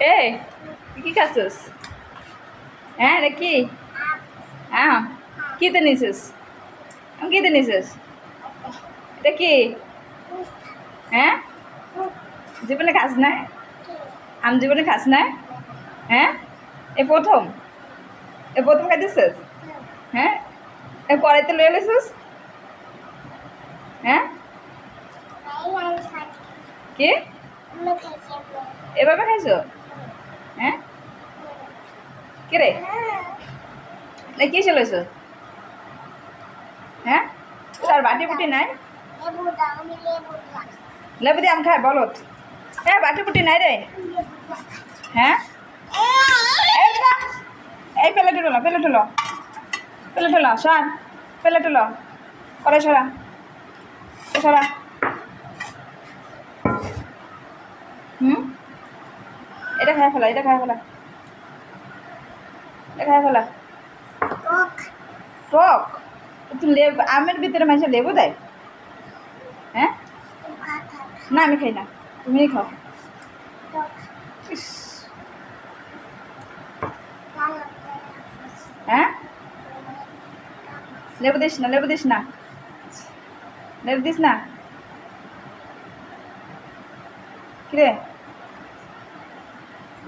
এই কি খাচ্ছিস? হ্যাঁ রে কি? হ্যাঁ কিতে নিছিস? আমি কিতে নিছিস? এটা কি? হ্যাঁ? জীবনে খাস না? আম জীবনে খাস না? হ্যাঁ? এ প্রথম। এ প্রথম খাইতেছিস? হ্যাঁ? এ কড়াইতে লয়ে লেছিস হ্যাঁ? কি? এভাবে খাইছো? কে রে? না, কি চলেছ হ্যাঁ তার বাটি বুটি নাই? লেবু দিয়ে আম খায় বলত। হ্যাঁ বাটি বুটি নাই রে হ্যাঁ এই পেলে টুলো পেলে টুলো পেলে টুলো সর পেলে টুলো করে সরা সরা হুম? এটা খায় ফেলা এটা খায় ফেলা। এটা খায় ফেলা টক। একটু লেবু আমের ভিতরে মাঝে লেবু দেয়? হ্যাঁ? না আমি খাই না। তুমিই খাও। ইস, হ্যাঁ? লেবু দিস না লেবু দিস না। লেবু দিস না। কিরে?